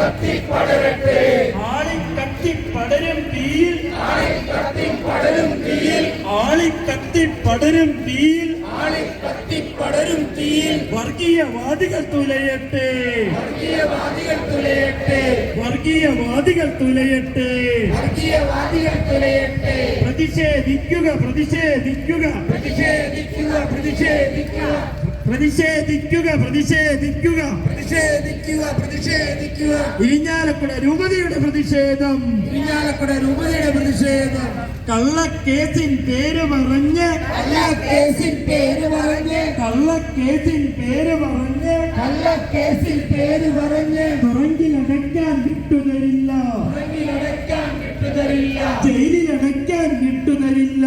கத்தி படரட்டே ஆளை கத்தி படரும் தீயில் ஆளை கத்தி படரும் தீயில் ஆளை கத்தி படரும் தீயில் ஆளை கத்தி படரும் தீயில் வர்க்கியவாதிகள் துளையட்டே வர்க்கியவாதிகள் துளையட்டே വർഗീയവാദികൾ തുലയട്ടെ. വർഗീയവാദികൾ തുലയട്ടെ. പ്രതിഷേധിക്കുക പ്രതിഷേധിക്കുക. പ്രതിഷേധിക്കുക പ്രതിഷേധിക്കുക. പ്രതിഷേധിക്കുക പ്രതിഷേധിക്കുക. പ്രതിഷേധിക്കുക പ്രതിഷേധിക്കുക. ഇരിഞ്ഞാലക്കുട രൂപതയുടെ പ്രതിഷേധം. ഇരിഞ്ഞാലക്കുട രൂപതയുടെ പ്രതിഷേധം. കള്ളക്കേസിൻ പേര് പറഞ്ഞ്. കള്ളക്കേസിൻ പേര് പറഞ്ഞ്. കള്ളക്കേസിൻ പേര് പറഞ്ഞ്. കള്ള കേസിൽ പേര് പറഞ്ഞ്. തുറങ്കിലടയ്ക്കാൻ ജയിലിലടയ്ക്കാൻ കിട്ടുന്നില്ല